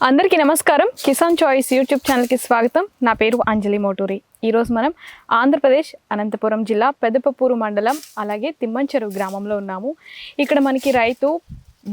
అందరికీ నమస్కారం. Kisan choice YouTube ఛానల్కి స్వాగతం. నా పేరు అంజలి మోటూరి. ఈరోజు మనం ఆంధ్రప్రదేశ్ అనంతపురం జిల్లా పెదపపూరు మండలం అలాగే తిమ్మంచెరువు గ్రామంలో ఉన్నాము. ఇక్కడ మనకి రైతు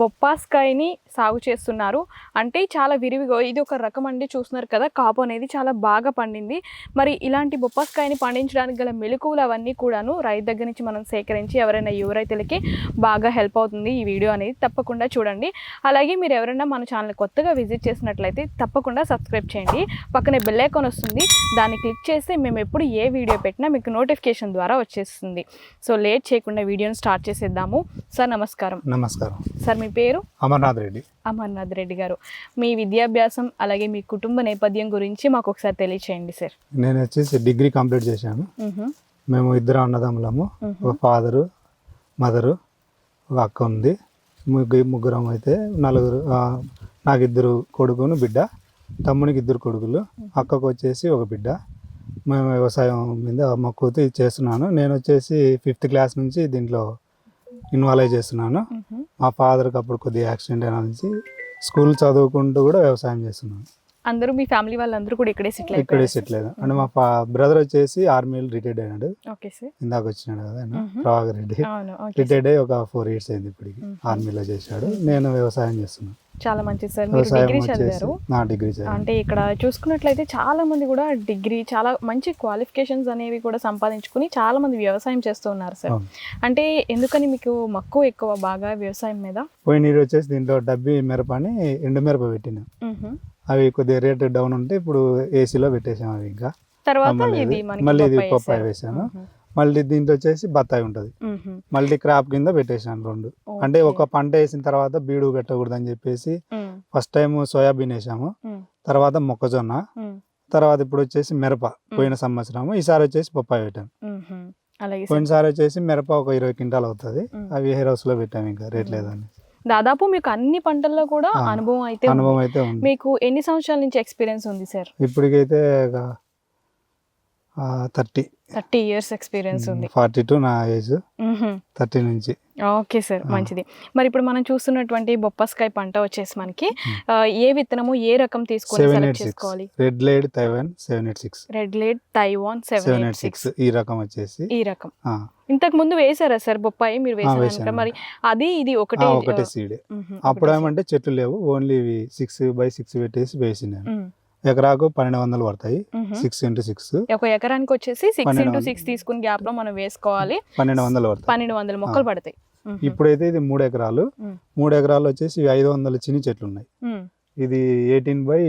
బొప్పాస్కాయని సాగు చేస్తున్నారు. అంటే చాలా విరివిగా ఇది ఒక రకం అండి చూస్తున్నారు కదా కాపు అనేది చాలా బాగా పండింది. మరి ఇలాంటి బొప్పాస్కాయని పండించడానికి గల మెలకువలు అవన్నీ కూడాను రైతు దగ్గర నుంచి మనం సేకరించి ఎవరైనా యువ రైతులకి బాగా హెల్ప్ అవుతుంది ఈ వీడియో అనేది. తప్పకుండా చూడండి. అలాగే మీరు ఎవరైనా మన ఛానల్ కొత్తగా విజిట్ చేసినట్లయితే తప్పకుండా సబ్స్క్రైబ్ చేయండి. పక్కనే బెల్ ఐకాన్ వస్తుంది. దాన్ని క్లిక్ చేస్తే మేము ఎప్పుడు ఏ వీడియో పెట్టినా మీకు నోటిఫికేషన్ ద్వారా వచ్చేస్తుంది. సో లేట్ చేయకుండా వీడియోని స్టార్ట్ చేసేద్దాము. సార్ నమస్కారం. నమస్కారం. సార్ మీ పేరు? అమర్నాథ్ రెడ్డి. అమర్నాథ్ రెడ్డి గారు మీ విద్యాభ్యాసం అలాగే మీ కుటుంబ నేపథ్యం గురించి మాకు ఒకసారి తెలియచేయండి సార్. నేను వచ్చేసి డిగ్రీ కంప్లీట్ చేశాను. మేము ఇద్దరు అన్నదమ్ములము. ఒక ఫాదరు మదరు ఒక అక్క ఉంది. ముగ్గురు ముగ్గురం అయితే నలుగురు నాకు ఇద్దరు కొడుకును బిడ్డ తమ్మునికి ఇద్దరు కొడుకులు అక్కకు వచ్చేసి ఒక బిడ్డ. మేము వ్యవసాయం మీద మక్కువతో చేస్తున్నాను. నేను వచ్చేసి ఫిఫ్త్ క్లాస్ నుంచి దీంట్లో ఇన్వాల్వ్ చేస్తున్నాను. మా ఫాదర్కి అప్పుడు కొద్దిగా యాక్సిడెంట్ అయిన నుంచి స్కూల్ చదువుకుంటూ కూడా వ్యవసాయం చేస్తున్నాను. అందరూ మీ ఫ్యామిలీ వాళ్ళందరూ కూడా ఇక్కడే సెటిల్ ఇక్కడే సెటిల్ అయ్యాను అంటే మా బ్రదర్ వచ్చేసి ఆర్మీలో రిటైర్డ్ అయినాడు. Okay sir. ఇందాక వచ్చినాడు కదా. ప్రభాకర్ రెడ్డి. రిటైర్డ్ అయ్యి ఒక ఫోర్ ఇయర్స్ అయింది ఇప్పటికి. ఆర్మీలో చేశాడు. నేను వ్యవసాయం చేస్తున్నాను. చాలా మంచిది సార్ మీరు డిగ్రీ చదివారు డిగ్రీ అంటే ఇక్కడ చూసుకున్నట్లయితే చాలా మంది కూడా డిగ్రీ చాలా మంచి క్వాలిఫికేషన్స్ అనేవి కూడా సంపాదించుకుని చాలా మంది వ్యవసాయం చేస్తూ ఉన్నారు సార్. అంటే ఎందుకని మీకు మక్కువ ఎక్కువ బాగా వ్యవసాయం మీద పోయిన నీరు వచ్చేసి దీంట్లో డబ్బి మిరప అని ఎండు మిరప పెట్టినాం. అవి కొద్దిగా రేట్ డౌన్ ఉంటే ఇప్పుడు ఏసీలో పెట్టేసాం అవి ఇంకా తర్వాత మళ్ళీ ఇది పప్పాయి. వేసాను. మళ్ళీ దీంట్లో వచ్చేసి బత్తాయి ఉంటుంది. మల్టీ క్రాప్ కింద పెట్టేశాను రెండు. అంటే. ఒక పంట వేసిన తర్వాత బీడు పెట్టకూడదని చెప్పేసి మ్, ఫస్ట్ టైం సోయాబీన్ వేసాము. తర్వాత మొక్కజొన్న. తర్వాత ఇప్పుడు వచ్చేసి మిరప పోయిన సంవత్సరం ఈసారి వచ్చేసి బొప్పాయి పెట్టాను. పోయినసారి వచ్చేసి మిరప ఒక ఇరవై క్వింటాల్ అవుతుంది. అవి హెయిర్ హౌస్లో పెట్టాము ఇంకా. రేట్ లేదని. దాదాపు మీకు అన్ని పంటల్లో కూడా అనుభవం అయితే. అనుభవం అయితే ఉంది. మీకు ఎన్ని సంవత్సరాల నుంచి ఎక్స్పీరియన్స్ ఉంది సార్? ఇప్పటికైతే థర్టీ. థర్టీ ఇయర్స్ ఎక్స్పీరియన్స్ ఉంది. ఫార్టీ టూ నా ఏజ్. థర్టీ నుంచి. Okay sir. మంచిది. మరి ఇప్పుడు మనం చూస్తున్నటువంటి బొప్పస్కాయ పంట వచ్చేసి మనకి ఏ విత్తనము ఏ రకం తీసుకొని సెలెక్ట్ చేసుకోవాలి? Red lady Taiwan seven eight six. Red lady Taiwan seven eight six. ఈ రకం వచ్చేసి. ఈ రకం. ఇంతకు ముందు వేసారా సార్ బొప్పాయి? మీరు వేసారు. మరి అది ఇది ఒకటే ఒకటే సీడ్ అప్పుడు ఏమంటే చెట్లు లేవు. ఓన్లీ సిక్స్ బై సిక్స్ పెట్టేసి వేసినాను. ఎకరాకు పన్నెండు వందలు పడతాయి. సిక్స్ ఇంటూ సిక్స్ ఒక ఎకరానికి వచ్చేసి సిక్స్ ఇంటూ. సిక్స్ తీసుకుని గ్యాప్లో మనం వేసుకోవాలి పన్నెండు వందలు పడతాయి పన్నెండు వందల మొక్కలు పడతాయి. ఇప్పుడైతే ఇది మూడు ఎకరాలు. మూడు ఎకరాలు వచ్చేసి ఐదు వందల చిన్ని చెట్లు ఉన్నాయి. ఇది ఎయిటీన్ బై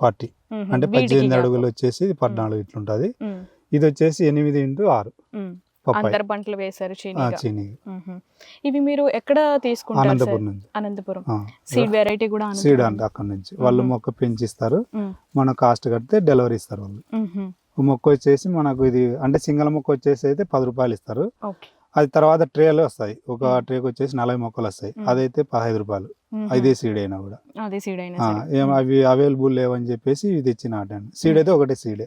ఫార్టీ. అంటే పద్దెనిమిది. అడుగులు వచ్చేసి పద్నాలుగు ఇట్లుంటది. ఇది వచ్చేసి ఎనిమిది ఇంటూ ఆరు పంటలు వేశారు చీని. ఇవి మీరు ఎక్కడ తీసుకుంటారు అనంతపురం? నుంచి అనంతపురం సీడ్ వెరైటీ కూడా సీడ్. అంటే అక్కడ నుంచి వాళ్ళు. మొక్క పెంచిస్తారు. మన కాస్ట్ కడితే డెలివరీ ఇస్తారు వాళ్ళు. మొక్క వచ్చేసి మనకు ఇది అంటే సింగల్ మొక్క వచ్చేసి అయితే పది రూపాయలు ఇస్తారు అది తర్వాత ట్రేలు వస్తాయి ఒక. ట్రేకి వచ్చేసి నలభై మొక్కలు వస్తాయి. అదైతే పదహైదు రూపాయలు. అదే సీడ్ అయినా కూడా. అదే సీడ్ అయినా. ఏం అవి అవైలబుల్ లేవని చెప్పేసి ఇది తెచ్చి నాటాను సీడ్ అయితే ఒకటే సీడే.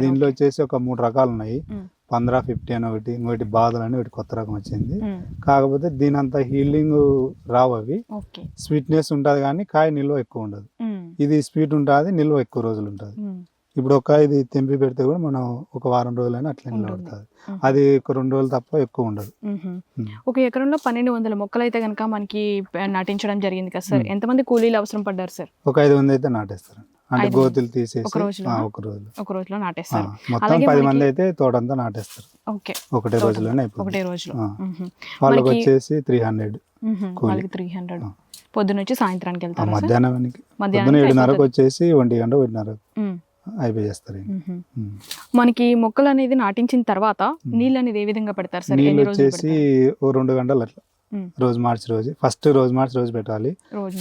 దీంట్లో వచ్చేసి ఒక మూడు రకాలు ఉన్నాయి. పంద్రా ఫిఫ్టీ అని ఒకటి ఇంకోటి బాధలు అని ఒకటి కొత్త రకం వచ్చింది. కాకపోతే దీని అంత హీలింగ్ రావు అవి. స్వీట్నెస్ ఉంటుంది కానీ కాయ నిల్వ ఎక్కువ ఉండదు. ఇది స్వీట్ ఉంటుంది నిల్వ ఎక్కువ రోజులు ఉంటుంది. ఇప్పుడు ఒక ఇది తెంపి పెడితే కూడా మనం ఒక వారం రోజులైనా అట్లా నిల్వ ఉంటుంది. ఉంటుంది మ్మ్. అది ఒక రెండు రోజులు తప్ప ఎక్కువ ఉండదు. ఒక ఎకరంలో పన్నెండు వందల మొక్కలు అయితే కనుక మనకి నాటించడం జరిగింది కదా సార్. ఎంతమంది కూలీలు అవసరం పడ్డారు సార్? ఒక ఐదు మంది అయితే నాటేస్తారు. అంటే గోతులు తీసేసి ఒక రోజు ఒక రోజులో. నాటేస్తారు. మొత్తం పది మంది అయితే తోటంతా నాటేస్తారు. ఓకే. ఒకటే రోజులోనే అయిపోతుంది. ఒకటే రోజులో. వాళ్ళకి వచ్చేసి త్రీ హండ్రెడ్. వాళ్ళకి త్రీ హండ్రెడ్. పొద్దున నుంచి సాయంత్రానికి వెళ్తారు పొద్దున మధ్యాహ్నం ఏడున్నరకు వచ్చేసి ఒంటి గంట ఒకటిన్నర మ్హూ. ఉమ్. మనకి మొక్కలు అనేది నాటించిన తర్వాత నీళ్ళు అనేది ఏ విధంగా పెడతారు సార్ నీళ్ళు వచ్చేసి ఓ రెండు గంటలు అట్లా. రోజు మార్చి రోజు ఫస్ట్ రోజు మార్చి రోజు పెట్టాలి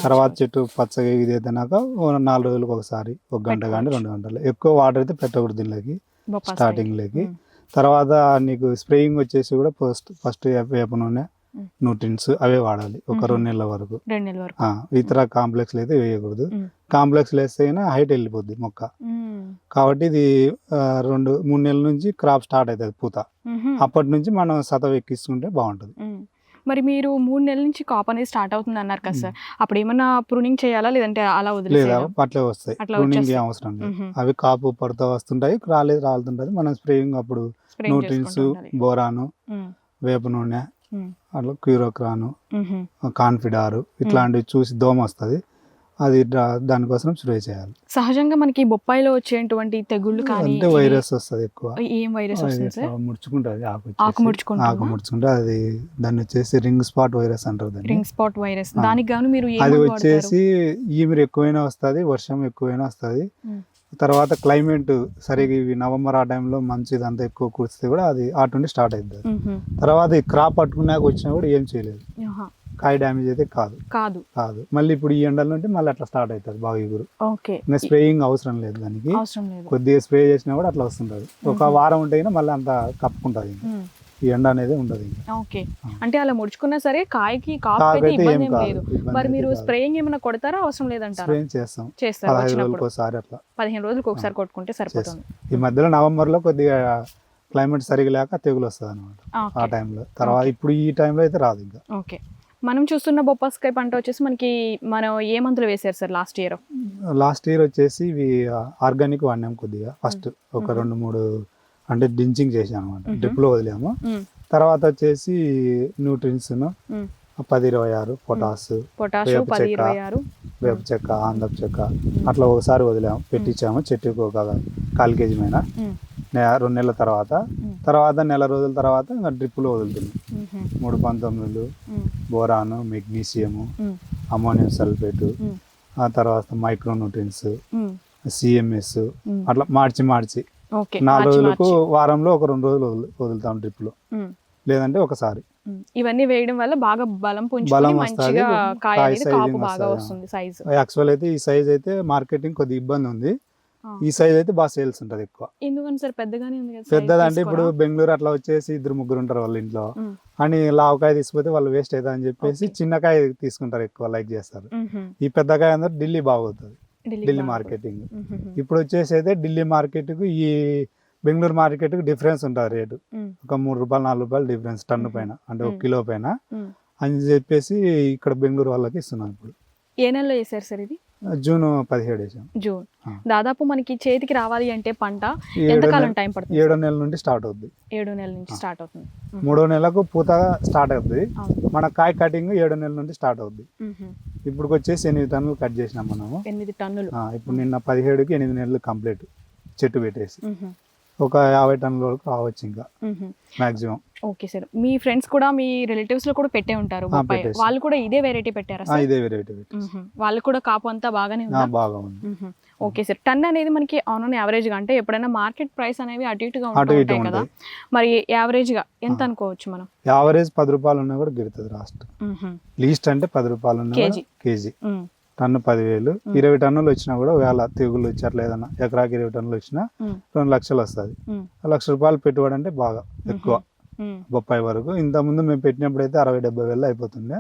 తర్వాత చెట్టు పచ్చగా ఇది అయినాక ఓ నాలుగు రోజులకు ఒకసారి ఒక గంట కానీ. రెండు గంటలు ఎక్కువ వాటర్ అయితే పెట్టకూడదు దీనిలోకి రోజు. బొప్పాయి స్టార్టింగ్ స్టైల్. లోకి ఉమ్. తర్వాత నీకు స్ప్రేయింగ్ వచ్చేసి కూడా ఫస్ట్ ఫస్ట్ వేప నూనె. న్యూట్రిన్స్ అవే వాడాలి. ఒక. రెండు నెలల వరకు. రెండు నెలల వరకు. ఆ, ఇతర కాంప్లెక్స్ అయితే వేయకూడదు. కాంప్లెక్స్ వేస్తే హైట్ వెళ్ళిపోద్ది మొక్క. కాబట్టి ఇది రెండు మూడు నెలల నుంచి క్రాప్ స్టార్ట్ అవుతుంది పూత. అప్పటి నుంచి మనం సతవ ఎక్కిస్తుంటే బాగుంటుంది. మరి మీరు మూడు నెలల నుంచి కాప్ అనేది స్టార్ట్ అవుతుంది అన్నారు కదా సార్. అప్పుడు ఏమన్నా ప్రూనింగ్ చేయాలా? లేదంటే అలా లేదా? వదిలేసేయాలా అట్లే వస్తాయి. ప్రూనింగ్. ఏం అవసరం లేదు. అవి కాపు పడుతూ వస్తుంటాయి రాలేదు రాలుతుంటది మనం స్ప్రేయింగ్ అప్పుడు న్యూట్రిన్స్. బోరాను వేప నూనె అట్లా క్యూరోక్రాను ఉమ్హు. కాన్ఫిడారు ఇట్లాంటివి చూసి దోమ వస్తుంది అది దానికోసం స్ప్రే చేయాలి సహజంగా మనకి బొప్పాయిలో వచ్చేటువంటి తెగుళ్ళు కానీ అంటే వైరస్ వస్తుంది ఎక్కువ ఏం వైరస్ ముడుచుకుంటుంది ఆకు ఆకు. ముడుచుకుంటుందా? ఆకు ముడుచుకుంటే అది దాన్ని వచ్చేసి రింగ్ స్పాట్ వైరస్ అంటారు దాన్ని రింగ్ స్పాట్ వైరస్. దానికి గాను మీరు అది? వచ్చేసి ఈమిరి ఎక్కువైనా వస్తుంది వర్షం ఎక్కువైనా వస్తుంది ఉమ్. తర్వాత క్లైమేట్ సరిగా ఇవి నవంబర్ ఆ టైంలో మంచు ఇదంతా ఎక్కువ కురిస్తే కూడా అది అటు నుండి స్టార్ట్ అవుతుంది. తర్వాత ఈ క్రాప్ పట్టుకున్నాక వచ్చినా కూడా ఏం చేయలేదు. కాయ డ్యామేజ్ అయితే కాదు. కాదు. కాదు. మళ్ళీ ఇప్పుడు ఈ ఎండల నుండి మళ్ళీ అట్లా స్టార్ట్ అవుతుంది బాగా ఎగురు. స్ప్రేయింగ్ అవసరం లేదు దానికి. కొద్దిగా స్ప్రే చేసినా కూడా అట్లా వస్తుంటది. ఒక వారం ఉంటే మళ్ళీ అంత కప్పుకుంటుంది. ఈ ఎండ అనేది ఉండదు ఓకే. అంటే అలా ముడుచుకున్నా సరే కాయకి కాపు ఇబ్బంది ఏం లేదు. మరి మీరు. స్ప్రేయింగ్ ఏమైనా కొడతారా? అవసరం లేదంటారా? స్ప్రేయింగ్ చేస్తాం. చేస్తారు? వచ్చినప్పుడు. రోజులకు ఒకసారి అట్లా. పదిహేను రోజులకు ఒకసారి కొట్టుకుంటే సరిపోతుంది. ఈ మధ్యలో నవంబర్లో కొద్దిగా క్లైమేట్ సరిగా లేక తెగులు వస్తుంది అనమాట ఆ. టైంలో. తర్వాత ఇప్పుడు ఈ టైంలో అయితే రాదు ఇంకా. ఓకే. మనం చూస్తున్న బొప్పాస్కాయ పంట వచ్చేసి మనకి మనం ఏ మందులు వేసారు sir last year? Last year వచ్చేసి ఇవి ఆర్గానిక్ వాడినాం కొద్దిగా. ఫస్ట్ ఒక. రెండు మూడు అంటే డించింగ్ చేసాం అనమాట. డ్రిప్లో వదిలాము తర్వాత వచ్చేసి న్యూట్రిన్స్ పది ఇరవై ఆరు పొటాస్ వేప చెక్క. వేప చెక్క ఆందపు చెక్క అట్లా ఒకసారి వదిలాము. పెట్టించాము. చెట్టుకు ఒక కాల్ కేజీ మీద. రెండు నెలల తర్వాత. తర్వాత నెల రోజుల తర్వాత ఇంకా డ్రిప్పులో వదులుతున్నాం. మూడు పంతొమ్మిదిలు బోరాను మెగ్నీషియము అమోనియం సల్ఫేటు ఆ తర్వాత మైక్రోన్యూట్రిన్స్ సిఎంఎస్. అట్లా మార్చి మార్చి నాలుగు రోజులకు. వారంలో ఒక రెండు రోజులు వదులు- వదులుతాం డ్రిప్లో ఉమ్, లేదంటే ఒకసారి. ఇవన్నీ వేయడం వల్ల బాగా బలం బలం వస్తది, యాక్చువల్ అయితే ఈ సైజ్ అయితే మార్కెటింగ్ కొద్దిగా ఇబ్బంది ఉంది. ఈ సైజ్ అయితే బాగా సేల్స్ ఉంటుంది ఎక్కువ ఎందుకని సార్ పెద్దగానే ఉంది కదా size పెద్దదంటే ఇప్పుడు? బెంగళూరు అట్లా వచ్చేసి ఇద్దరు ముగ్గురు ఉంటారు వాళ్ళ ఇంట్లో అని లావకాయ తీసుకుపోతే వాళ్ళు వేస్ట్ అవుతుంది అని చెప్పేసి. చిన్నకాయ తీసుకుంటారు ఎక్కువ లైక్ చేస్తారు. ఈ పెద్దకాయ అందరూ ఢిల్లీ బాగవుతుంది ఢిల్లీ. మార్కెటింగ్. ఇప్పుడు వచ్చేసి అయితే ఢిల్లీ మార్కెట్కు ఈ బెంగళూరు మార్కెట్కి డిఫరెన్స్ ఉంటుంది రేటు. ఒక మూడు రూపాయలు నాలుగు రూపాయలు డిఫరెన్స్ టన్ను పైన అంటే ఒక. కిలో పైన. అని చెప్పేసి ఇక్కడ బెంగళూరు వాళ్ళకి ఇస్తున్నాం ఇప్పుడు. ఏ నెలలో వేసారు సార్ ఇది? జూన్ పదిహేడు వేసాం జూన్. దాదాపు మనకి చేతికి రావాలి అంటే పంట ఈ ఎంత ఏడో కాలం నెల- టైం పడుతుంది ఏడో నెల నుండి స్టార్ట్ అవుద్ది ఏడు నెలల నుంచి. స్టార్ట్ అవుతుంది. మూడో నెలకు పూత స్టార్ట్ అవుద్ది అవును. మన కాయ కటింగ్ ఏడో నెల నుండి స్టార్ట్ అవుద్ది ఉమ్హు. ఇప్పుడు వచ్చేసి ఎనిమిది టన్నులు కట్ చేసినాం మనము ఎనిమిది టన్నులు ఇప్పుడు నిన్న పదిహేడుకి ఎనిమిది నెలలు కంప్లీట్ చెట్టు పెట్టేసి. ఒక యాభై టన్నుల వరకు రావచ్చు ఇంకా. మాక్సిమం ఓకే సార్ మీ ఫ్రెండ్స్ కూడా మీ రిలేటివ్స్లో కూడా పెట్టే ఉంటారు. వాళ్ళు కూడా ఇదే వెరైటీ పెట్టారా ఇదే వెరైటీ. వాళ్ళు కూడా కాపు అంతా బాగానే బాగా ఉంది. ఓకే సార్ టన్ అనేది మనకి ఆన్ యావరేజ్గా అంటే ఎప్పుడైనా మార్కెట్ ప్రైస్ అనేవి అటు ఇటుగా ఉంటాయి కదా మరి యావరేజ్గా ఎంత. అనుకోవచ్చు మనం యావరేజ్ పది రూపాయలు ఉన్నా కూడా గిరుతుంది లాస్ట్. లీస్ట్ అంటే పది రూపాయలు ఉన్నా కేజీ. కేజీ. టన్ను పదివేలు. ఇరవై టన్నులు వచ్చినా కూడా వేళ తెగులు వచ్చి ఏదన్నా ఎకరాకి ఇరవై టన్నులు వచ్చినా. రెండు లక్షలు వస్తుంది. లక్ష రూపాయలు పెట్టుబడి అంటే బాగా ఎక్కువ. బొప్పాయి వరకు ఇంతకుముందు మేము పెట్టినప్పుడు అయితే అరవై డెబ్బై వేలు అయిపోతుండే.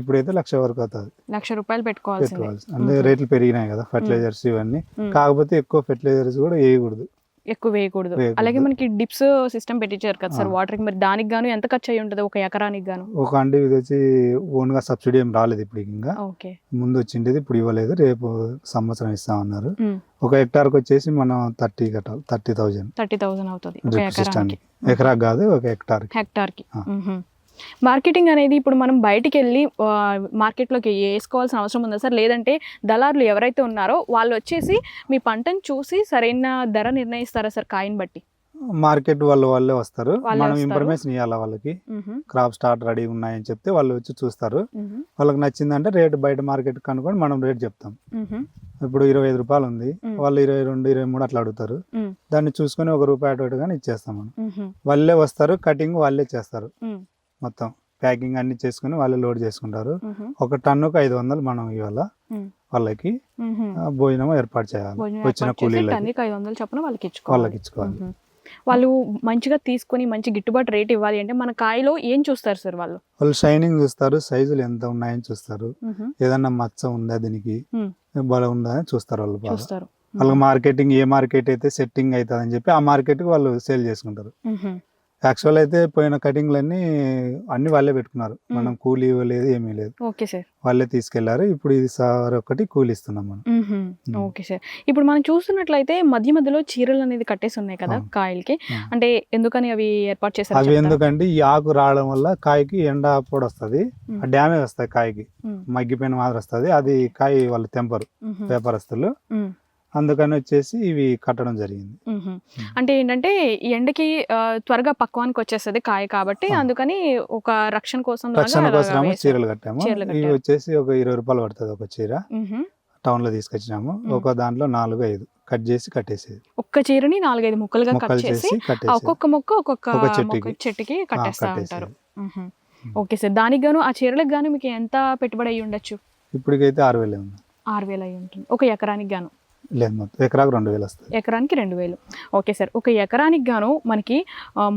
ఇప్పుడైతే లక్ష వరకు అవుతుంది లక్ష రూపాయలు పెట్టుకోవాల్సి అంటే. రేట్లు పెరిగినాయి కదా ఫర్టిలైజర్స్ ఇవన్నీ. కాకపోతే ఎక్కువ ఫెర్టిలైజర్స్ కూడా వేయకూడదు ఎక్కువ వేయకూడదు. అలాగే మనకి డిప్స్ సిస్టమ్ పెట్టించారు కదా సార్ ఆ. వాటర్కి. మరి దానికి గాను ఎంత ఖర్చు అయ్యి ఉంటుంది ఒక ఎకరానికి గాను? ఒక అంటే ఇది వచ్చి ఓన్గా సబ్సిడీ ఏం రాలేదు ఇప్పుడు ఇంకా. ఓకే. ముందు వచ్చిండేది ఇప్పుడు ఇవ్వలేదు. రేపు సంవత్సరం ఇస్తామన్నారు. ఒక హెక్టార్కి వచ్చేసి మనం థర్టీ కట్టాలి. Thirty thousand. థర్టీ థౌసండ్ అవుతుంది ఎకరాకి కాదు ఒక హెక్టార్కి. ఆ. మ్మ్హ. మార్కెటింగ్ అనేది ఇప్పుడు మనం బయటికి వెళ్ళి మార్కెట్లోకి వేసుకోవాల్సిన అవసరం ఉందా సార్ లేదంటే దళారులు ఎవరైతే ఉన్నారో వాళ్ళు వచ్చేసి మీ పంటను చూసి సరైన ధర నిర్ణయిస్తారా సార్ కాయని బట్టి మార్కెట్ వాళ్ళు వాళ్ళే వస్తారు మనం. ఇన్ఫర్మేషన్ ఇవ్వాలి వాళ్ళకి. క్రాప్ స్టార్ట్ రెడీ ఉన్నాయని చెప్తే వాళ్ళు వచ్చి చూస్తారు. వాళ్ళకి నచ్చిందంటే రేట్ బయట మార్కెట్ కనుక్కొని మనం రేట్ చెప్తాం. ఇప్పుడు ఇరవై ఐదు రూపాయలు ఉంది. వాళ్ళు ఇరవై రెండు ఇరవై మూడు అట్లా అడుగుతారు. దాన్ని చూసుకొని ఒక రూపాయి అటు ఇచ్చేస్తాం మనం. వాళ్ళే వస్తారు కటింగ్ వాళ్ళే చేస్తారు. మొత్తం ప్యాకింగ్ అన్ని చేసుకుని వాళ్ళే లోడ్ చేసుకుంటారు. ఒక టన్నుకు ఐదు వందలు మనం ఇవాళ. వాళ్ళకి భోజనం ఏర్పాటు చేయాలి. వచ్చిన కూలీలకి. టన్నుకి ఐదు వందలు చొప్పున వాళ్ళకి ఇచ్చుకోవాలి. వాళ్ళకి ఇచ్చుకోవాలి. వాళ్ళు మంచిగా తీసుకొని మంచి గిట్టుబాటు రేట్ ఇవ్వాలి అంటే మన కాయలో ఏం చూస్తారు సార్ వాళ్ళు? వాళ్ళు షైనింగ్ చూస్తారు సైజులు ఎంత ఉన్నాయని చూస్తారు. ఏదన్నా మచ్చ ఉందా దీనికి. బలం ఉందా అని చూస్తారు వాళ్ళు చూస్తారు. వాళ్ళకి మార్కెటింగ్ ఏ మార్కెట్ అయితే సెట్టింగ్ అవుతుంది అని చెప్పి ఆ మార్కెట్కి వాళ్ళు సేల్ చేసుకుంటారు. యాక్చువల్ అయితే పోయిన కటింగ్లన్నీ అన్ని వాళ్ళే పెట్టుకున్నారు. మనం కూలీ ఇవ్వలేదు ఏమీ లేదు. Okay sir. వాళ్ళే తీసుకెళ్ళారు. ఇప్పుడు ఇది సార్ ఒకటి కూలి ఇస్తున్నాం మనం. Okay sir. ఇప్పుడు మనం చూస్తున్నట్లయితే మధ్య మధ్యలో చీరలు అనేది కట్టేసి ఉన్నాయి కదా. కాయలకి. అంటే ఎందుకని అవి ఏర్పాటు చేశారు అవి ఎందుకంటే ఈ ఆకు రావడం వల్ల కాయకి ఎండ పొడి వస్తుంది. డ్యామేజ్ వస్తాయి కాయకి. మగ్గిపోయిన మాదిరి వస్తుంది. అది కాయ వాళ్ళు తెంపరు వ్యాపారస్తులు అందుకని వచ్చేసి ఇవి కట్టడం జరిగింది అంటే ఏంటంటే ఎండకి త్వరగా పక్వానికి వచ్చేస్తుంది కాయ కాబట్టి. అందుకని ఒక రక్షణ కోసం రక్షణ కోసం. చీరలు కట్టాము ఇవి. వచ్చేసి ఒక ఇరవై రూపాయలు పడుతుంది ఒక చీర. టౌన్లో తీసుకొచ్చినాము. ఒక దాంట్లో నాలుగు ఐదు కట్ చేసి కట్టేసేది ఒక్క చీరని నాలుగైదు ముక్కలుగా కట్ చేసి ఒక్కొక్క మొక్క ఒక్కొక్క చెట్టుకి. కట్టేస్తా. ఉంటారు. ఓకే సార్ దానికి గాను ఆ చీరలకు గాను మీకు ఎంత పెట్టుబడి అయ్యి ఉండొచ్చు ఇప్పటికైతే ఆరు వేలే ఉంది ఆరు వేలు అయ్యి ఉంటుంది ఒక ఎకరానికి గాను లేదు మొత్తం ఎకరాకు రెండు వేలు వస్తుంది ఎకరానికి రెండు వేలు ఓకే సార్ ఒక ఎకరానికి గాను మనకి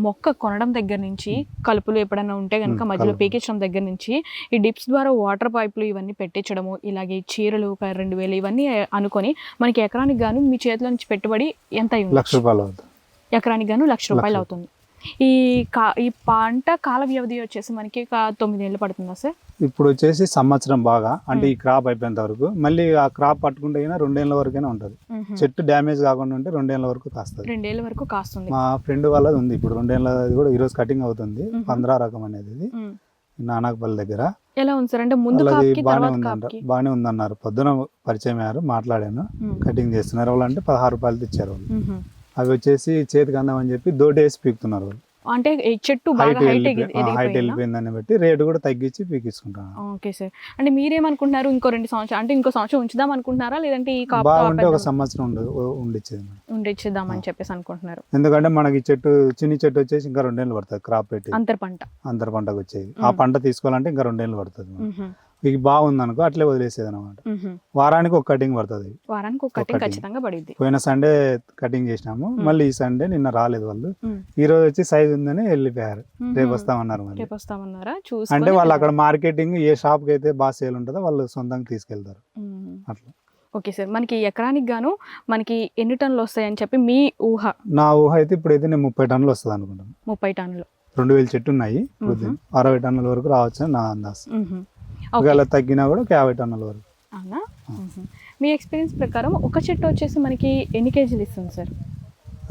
మొక్క కొనడం దగ్గర నుంచి కలుపులు ఎప్పుడైనా ఉంటే కనుక మధ్యలో. పీకించడం దగ్గర నుంచి ఈ డిప్స్ ద్వారా వాటర్ పైపులు ఇవన్నీ పెట్టించడము ఇలాగే చీరలు ఒక రెండు వేలు ఇవన్నీ అనుకొని మనకి ఎకరానికి గాను మీ చేతిలో నుంచి పెట్టుబడి ఎంత లక్ష? రూపాయలు అవుతుంది ఎకరానికి గాను లక్ష రూపాయలు. అవుతుంది ఈ కా ఈ పంట కాల వ్యవధి వచ్చేసి మనకి ఒక తొమ్మిది ఏళ్ళు పడుతుందా సార్? ఇప్పుడు వచ్చేసి సంవత్సరం బాగా అంటే. ఈ క్రాప్ అయిపోయేంత వరకు. మళ్ళీ ఆ క్రాప్ పట్టుకుంటే అయినా రెండేళ్ళ వరకైనా ఉంటుంది. చెట్టు డ్యామేజ్ కాకుండా ఉంటే రెండేళ్ళ వరకు కాస్తుంది. రెండేళ్ళ వరకు కాస్తుంది. మా ఫ్రెండ్ వాళ్ళది ఉంది. ఇప్పుడు రెండేళ్ళ కూడా ఈరోజు కటింగ్ అవుతుంది. పంద్రా రకం అనేది. నానాకపల్లి దగ్గర. ఎలా ఉంది సార్? అంటే ముందు బాగానే ఉందంట. బాగానే ఉందన్నారు. పొద్దున పరిచయం అయ్యారు మాట్లాడాను. కటింగ్ చేస్తున్నారు. వాళ్ళు అంటే పదహారు రూపాయలు ఇచ్చారు వాళ్ళు. అవి వచ్చేసి చేతికి అందామని చెప్పి దోటేసి పీకుతున్నారు వాళ్ళు. అంటే ఈ చెట్టు హైట్ హైట్ వెళ్ళిపోయిందని బట్టి రేటు కూడా తగ్గించి పీకించుకుంటున్నారు ఓకే సార్. అంటే మీరేమనుకుంటున్నారు ఇంకో రెండు సంవత్సరాలు అంటే ఇంకో సంవత్సరం ఉంచుదాం అనుకుంటున్నారా? లేదంటే ఈ కాపు బాగుంటే ఒక సంవత్సరం ఉండు ఉండిచ్చేది. ఉండిచ్చేద్దాం అని చెప్పేసి అనుకుంటున్నారు. ఎందుకంటే మనకి చెట్టు చిన్ని చెట్టు వచ్చేసి ఇంకా రెండేళ్ళు పడుతుంది క్రాప్ పెట్టి అంతర్ పంట. అంతర పంటకు వచ్చేది. ఆ. పంట తీసుకోవాలంటే ఇంకా రెండేళ్ళు పడుతుంది. ఇది బాగుంది అనుకో అట్లే వదిలేసేది అనమాట. వారానికి ఒక కటింగ్ పడుతుంది వారానికి ఒక కటింగ్. ఖచ్చితంగా పడిద్ది పోయిన సండే కటింగ్ చేసినాము. మళ్ళీ ఈ సండే నిన్న రాలేదు వాళ్ళు. ఈ రోజు వచ్చి సైజ్ ఉందని వెళ్ళిపోయారు. రేపు వస్తామన్నారు వస్తామన్నారా అంటే వాళ్ళు అక్కడ మార్కెటింగ్ ఏ షాప్కి అయితే బాగా సేల్ ఉంటుందో వాళ్ళు సొంతంగా తీసుకెళ్తారు. అట్లా ఓకే సార్ మనకి ఎకరానికి గాను మనకి ఎన్ని టన్నులు వస్తాయని చెప్పి మీ ఊహ నా ఊహ అయితే ఇప్పుడైతే నేను ముప్పై టన్నులు వస్తుంది అనుకుంటాను ముప్పై టన్నులు రెండు వేలు చెట్టు ఉన్నాయి. అరవై టన్నుల వరకు రావచ్చు అని నా అందాజ. ఓకే. ఒకవేళ తగ్గినా కూడా ఒక యాభై టన్నుల వరకు. అవునా. మీ ఎక్స్పీరియన్స్ ప్రకారం ఒక చెట్టు వచ్చేసి మనకి ఎన్ని కేజీలు ఇస్తుంది సార్?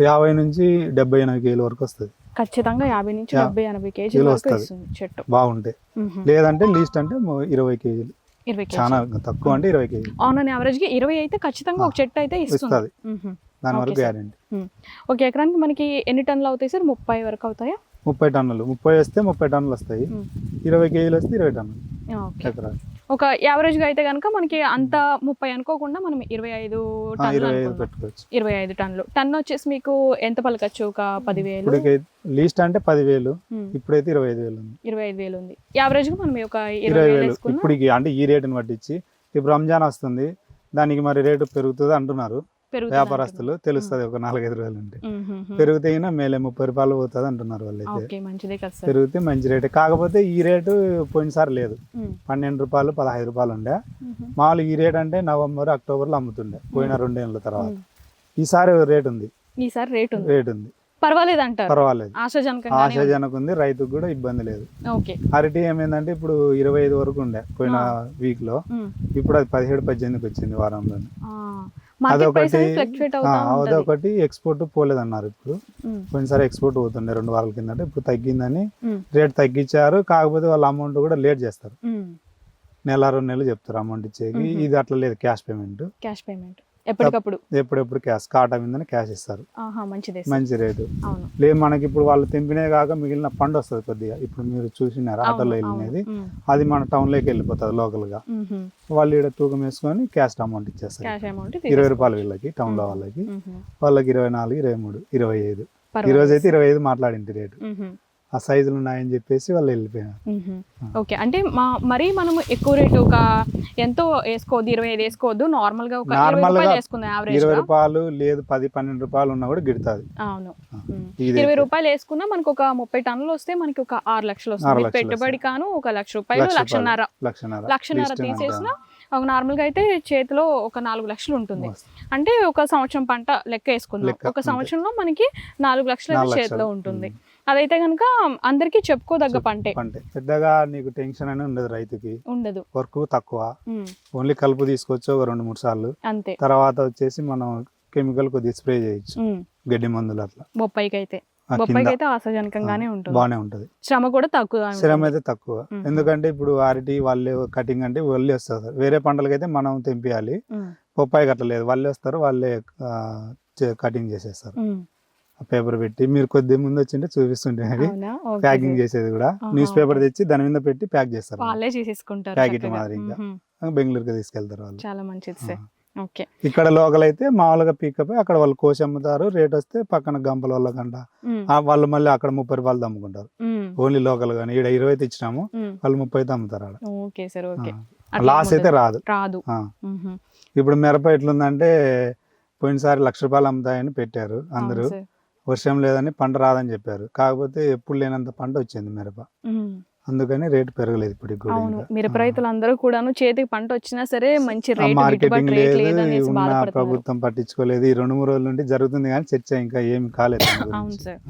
యాభై నుంచి డెబ్బై ఎనభై కేజీల వరకు వస్తుంది. ఖచ్చితంగా యాభై నుంచి డెబ్బై ఎనభై కేజీల వరకు. ఇస్తుంది చెట్టు. మ్మ్హ. లేదంటే లీస్ట్ అంటే ఇరవై కేజీలు. ఇరవై చాలా తక్కువ అంటే ఇరవై కేజీలు. ఆన్ అన్ యావరేజ్గా ఇరవై అయితే ఖచ్చితంగా ఒక. చెట్టు అయితే ఇస్తుంది. దాని వరకు. గ్యారెంటీ. ఒక ఎకరానికి మనకి ఎన్ని టన్నులు అవుతాయి సార్? ముప్పై వరకు అవుతాయా? ముప్పై టన్నులు. ముప్పై వస్తే ముప్పై టన్నులు వస్తాయి. ఇరవై కేజీలు వస్తే ఇరవై టన్నులు. ఎకరాలు ఒక యావరేజ్గా అయితే కనుక మనకి అంత ముప్పై అనుకోకుండా మనం ఇరవై ఐదు టన్నులు ఇరవై ఐదు టన్నులు. టన్ను వచ్చేసి మీకు ఎంత పలకచ్చు ఒక పదివేలు? లీస్ట్ అంటే పదివేలు. ఇప్పుడైతే ఇరవై ఐదు వేలు ఉంది. ఇరవై ఐదు వేలు ఉంది. యావరేజ్గా మనం ఒక ఇరవై వేలు ఇప్పుడు అంటే ఈ రేటుని పట్టించి ఇప్పుడు రంజాన్ వస్తుంది. దానికి మరి రేటు పెరుగుతుంది అంటున్నారు. వ్యాపారస్తులు తెలుస్తుంది ఒక నాలుగైదు మ్మ్, మ్మ్. పెరిగితే అయినా మేలే ముప్పై రూపాయలు పోతుంది అంటున్నారు వాళ్ళు అయితే. పెరిగితే మంచి రేటే. కాకపోతే ఈ రేటు పోయినసారి లేదు. పన్నెండు రూపాయలు పదహైదు రూపాయలు ఉండే. మ్మ్. మామూలు ఈ రేట్ అంటే నవంబర్ అక్టోబర్లో అమ్ముతుండే. పోయిన రెండేళ్ళ తర్వాత. ఈసారి రేట్ ఉంది. ఈసారి రేట్ ఉంది. రేట్ ఉంది. పర్వాలేదు అంటారు. పర్వాలేదు. ఆశాజనకు ఉంది. రైతుకు కూడా ఇబ్బంది లేదు. ఓకే. అరటి ఏమైందంటే ఇప్పుడు ఇరవై ఐదు వరకు ఉండే పోయిన. వీక్లో. ఇప్పుడు అది పదిహేడు పద్దెనిమిదికి వచ్చింది వారంలో అదొకటి అదొకటి ఎక్స్పోర్ట్ పోలేదన్నారు ఇప్పుడు. పోయినసారి ఎక్స్పోర్ట్ పోతుండే రెండు వారాల కిందట ఇప్పుడు తగ్గిందని. రేట్ తగ్గించారు కాకపోతే వాళ్ళ అమౌంట్ కూడా లేట్ చేస్తారు. నెల రెండు నెలలు చెప్తారు అమౌంట్ ఇచ్చేకి. ఇది అట్లా లేదు క్యాష్ పేమెంట్ క్యాష్ పేమెంట్ ఎప్పటికప్పుడు. ఎప్పుడెప్పుడు క్యాష్ కాటా మీదనే క్యాష్ ఇస్తారు. మంచి రేటు. లేదు మనకి ఇప్పుడు వాళ్ళు తెంపినే కాక మిగిలిన పండు వస్తుంది కొద్దిగా. ఇప్పుడు మీరు చూసినారు ఆటోలో వెళ్ళినది. అది మన టౌన్లోకి వెళ్ళిపోతుంది లోకల్గా. వాళ్ళు ఇక్కడ తూకం వేసుకొని క్యాష్ అమౌంట్ ఇచ్చేస్తారు. ఇరవై రూపాయలు వీళ్ళకి టౌన్లో వాళ్ళకి. వాళ్ళకి ఇరవై నాలుగు ఇరవై మూడు ఇరవై ఐదు. ఈ. రోజు అయితే ఇరవై ఐదు మాట్లాడింది రేటు. ఆ సైజులు ఉన్నాయని చెప్పేసి వాళ్ళు వెళ్ళిపోయారు. ఓకే. అంటే మా మరీ మనం ఎక్కువ రేటు ఒక ఎంతో వేసుకోవద్దు ఇరవై ఐదు వేసుకోవద్దు నార్మల్గా ఒక యావరేజ్ ఇరవై రూపాయలు లేదు పది పన్నెండు రూపాయలు ఉన్నా కూడా గిడుతుంది. అవును. ఇరవై రూపాయలు వేసుకున్నా మనకు ఒక ముప్పై టన్నులు వస్తే మనకి ఒక ఆరు లక్షలు వస్తుంది. పెట్టుబడి కాను ఒక లక్ష రూపాయలు లక్ష లక్షన్నర. లక్షన్నర. తీసేసిన ఒక నార్మల్గా అయితే చేతిలో ఒక నాలుగు లక్షలు ఉంటుంది. అంటే ఒక సంవత్సరం పంట లెక్క వేసుకుందాం. ఒక. సంవత్సరంలో మనకి నాలుగు లక్షలు చేతిలో. ఉంటుంది. అదైతే కనుక అందరికీ చెప్పుకోదగ్గ పంటే. పంటే. పెద్దగా నీకు టెన్షన్ అని ఉండదు రైతుకి. ఉండదు. వర్క్ తక్కువ. ఓన్లీ కలుపు తీసుకోవచ్చు ఒక రెండు మూడు సార్లు. అంతే. తర్వాత వచ్చేసి మనం కెమికల్ కొద్దిగా స్ప్రే చేయొచ్చు. గడ్డి మందులు అట్లా. బొప్పాయికి అయితే ఆ బొప్పాయికి కింద. అయితే ఆశాజనకంగానే ఉంటుంది. బాగానే ఉంటది. శ్రమ కూడా తక్కువ శ్రమ అయితే తక్కువ. ఎందుకంటే ఇప్పుడు అరటి వాళ్ళే కటింగ్ అంటే వాళ్ళే వస్తారు వేరే పంటలకైతే మనం తెంపియాలి. బొప్పాయి అట్లా లేదు. వాళ్ళే వస్తారు. వాళ్ళే కటింగ్ చేసేస్తారు. పేపర్ పెట్టి మీరు కొద్ది ముందు వచ్చింటే చూపిస్తుంటే అది. ప్యాకింగ్. చేసేది కూడా. News paper. తెచ్చి దాని మీద పెట్టి ప్యాక్ చేస్తారు వాళ్ళే చేసేసుకుంటారు ప్యాకెట్. మాదిరి ఇంకా. బెంగళూరుకి తీసుకెళ్తారు వాళ్ళు. చాలా మంచిది సార్. ఓకే. ఇక్కడ లోకల్ అయితే మామూలుగా పికప్ అక్కడ వాళ్ళు కోసి అమ్ముతారు. రేట్ వస్తే పక్కన గంపల వాళ్ళకంట వాళ్ళు మళ్ళీ అక్కడ ముప్పై రూపాయలు అమ్ముకుంటారు ఓన్లీ లోకల్ గానీ. ఇక్కడ ఇరవై అయితే ఇచ్చినాము వాళ్ళు ముప్పై అమ్ముతారు ఆడ. Okay sir. ఓకే. లాస్ అయితే. రాదు. రాదు. ఇప్పుడు మిరప ఎట్లుందంటే పోయినసారి లక్ష రూపాయలు అమ్ముతాయని పెట్టారు అందరూ. వర్షం లేదని పంట రాదని చెప్పారు కాకపోతే ఎప్పుడు లేనంత పంట వచ్చింది మిరప అందుకని రేటు పెరగలేదు ఇప్పుడు కూడా. మిరప ఆ. రైతులందరూ కూడాను చేతికి పంట వచ్చినా సరే మంచి మార్కెటింగ్ లేదు ఉన్న ప్రభుత్వం పట్టించుకోలేదు ఈ రెండు మూడు రోజుల నుండి జరుగుతుంది కానీ చర్చ ఇంకా ఏమి కాలేదు అవును. సార్.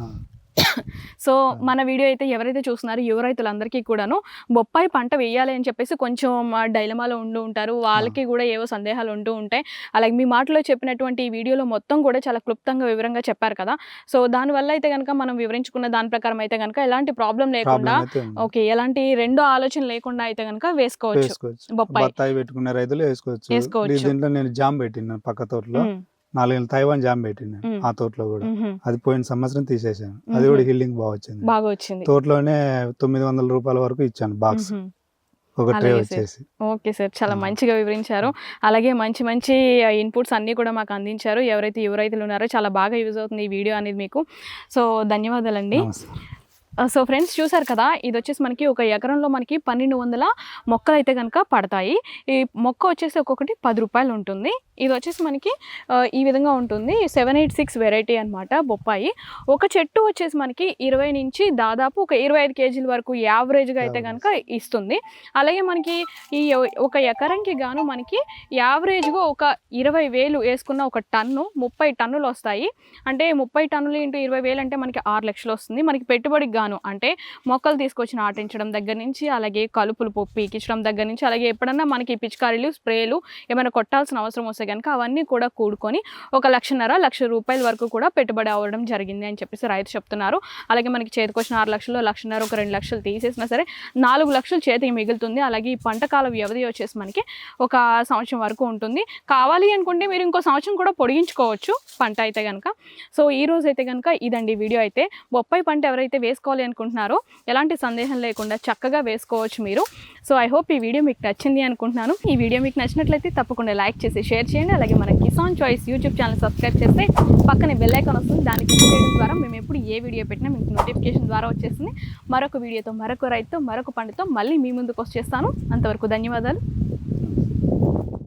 సో మన వీడియో అయితే ఎవరైతే చూస్తున్నారో యువ రైతులందరికీ కూడాను బొప్పాయి పంట వేయాలి అని చెప్పేసి కొంచెం డైలమాలో ఉంటూ ఉంటారు. వాళ్ళకి కూడా ఏవో సందేహాలు ఉంటూ ఉంటాయి. అలాగే మీ మాటలో చెప్పినటువంటి ఈ వీడియోలో మొత్తం కూడా చాలా క్లుప్తంగా వివరంగా చెప్పారు కదా. సో దానివల్ల అయితే కనుక మనం వివరించుకున్న దాని ప్రకారం అయితే కనుక ఎలాంటి ప్రాబ్లం లేకుండా. ఓకే ఎలాంటి రెండో ఆలోచన లేకుండా అయితే కనుక వేసుకోవచ్చు బొప్పాయి. బత్తాయి పెట్టుకునే రైతులు వేసుకోవచ్చు. దీంట్లో నేను జామ్ పెట్టిన పక్క తోటలో. ఉమ్, నాలుగేళ్ళు తైవాన్ జామ్ పెట్టిన మ్మ్. ఆ తోటలో కూడా. అది పోయిన సంవత్సరం తీసేసాను. అది. కూడా హీలింగ్ బాగా వచ్చింది. బాగా వచ్చింది. తోటలోనే తొమ్మిది వందల రూపాయల వరకు ఇచ్చాను బాక్స్. ఒక ట్రే. వచ్చేసి. Okay sir. చాలా. మంచిగా వివరించారు. అలాగే మంచి మంచి ఇన్పుట్స్ అన్నీ కూడా మాకు అందించారు. ఎవరైతే యువ రైతులు ఉన్నారో చాలా బాగా యూజ్ అవుతుంది ఈ వీడియో అనేది మీకు. సో ధన్యవాదాలండి. సో ఫ్రెండ్స్ చూసారు కదా? ఇది వచ్చేసి మనకి ఒక ఎకరంలో మనకి పన్నెండు వందల మొక్కలు అయితే కనుక పడతాయి. ఈ మొక్క వచ్చేసి ఒక్కొక్కటి పది రూపాయలు ఉంటుంది. ఇది వచ్చేసి మనకి ఈ విధంగా ఉంటుంది. సెవెన్ ఎయిట్ సిక్స్ వెరైటీ అనమాట బొప్పాయి. ఒక చెట్టు వచ్చేసి మనకి ఇరవై నుంచి దాదాపు ఒక ఇరవై ఐదు కేజీల వరకు యావరేజ్గా అయితే కనుక ఇస్తుంది. అలాగే మనకి ఈ ఒక ఎకరంకి గాను మనకి యావరేజ్గా ఒక ఇరవై వేలు వేసుకున్న ఒక టన్ను ముప్పై టన్నులు వస్తాయి. అంటే ముప్పై టన్నులు ఇంటూ ఇరవై వేలు అంటే మనకి ఆరు లక్షలు వస్తుంది. మనకి పెట్టుబడికి గాను అంటే మొక్కలు తీసుకొచ్చి నాటించడం దగ్గర నుంచి అలాగే కలుపులు పీకించడం దగ్గర నుంచి అలాగే ఎప్పుడన్నా మనకి పిచికారీలు స్ప్రేలు ఏమైనా కొట్టాల్సిన అవసరం వస్తే కనుక అవన్నీ కూడా కూడుకొని ఒక లక్షన్నర లక్ష రూపాయల వరకు కూడా పెట్టుబడి అవ్వడం జరిగింది అని చెప్పేసి రైతు చెప్తున్నారు. అలాగే మనకి చేతికొచ్చిన ఆరు లక్షలు లక్షన్నర ఒక రెండు లక్షలు తీసేసినా సరే నాలుగు లక్షలు చేతికి మిగులుతుంది. అలాగే ఈ పంటకాల వ్యవధి వచ్చేసి మనకి ఒక సంవత్సరం వరకు ఉంటుంది. కావాలి అనుకుంటే మీరు ఇంకో సంవత్సరం కూడా పొడిగించుకోవచ్చు పంట అయితే కనుక సో ఈ రోజు అయితే కనుక ఇదండి వీడియో అయితే. బొప్పాయి పంట ఎవరైతే వేసుకోవాలి అనుకుంటున్నారో ఎలాంటి సందేహం లేకుండా చక్కగా వేసుకోవచ్చు మీరు. సో ఐ హోప్ ఈ వీడియో మీకు నచ్చింది అనుకుంటున్నాను. ఈ వీడియో మీకు నచ్చినట్లయితే తప్పకుండా లైక్ చేసి షేర్ చేయండి. అలాగే మన Kisan choice YouTube channel subscribe చేస్తే పక్కనే బెల్ ఐకాన్ వస్తుంది. దానికి క్లిక్ చేయడం ద్వారా మేము ఎప్పుడు ఏ వీడియో పెట్టినా మీకు నోటిఫికేషన్ ద్వారా వచ్చేస్తుంది. మరొక వీడియోతో మరొక రైతుతో మరొక పండుతో మళ్ళీ మీ ముందుకు వచ్చేస్తాను. అంతవరకు ధన్యవాదాలు.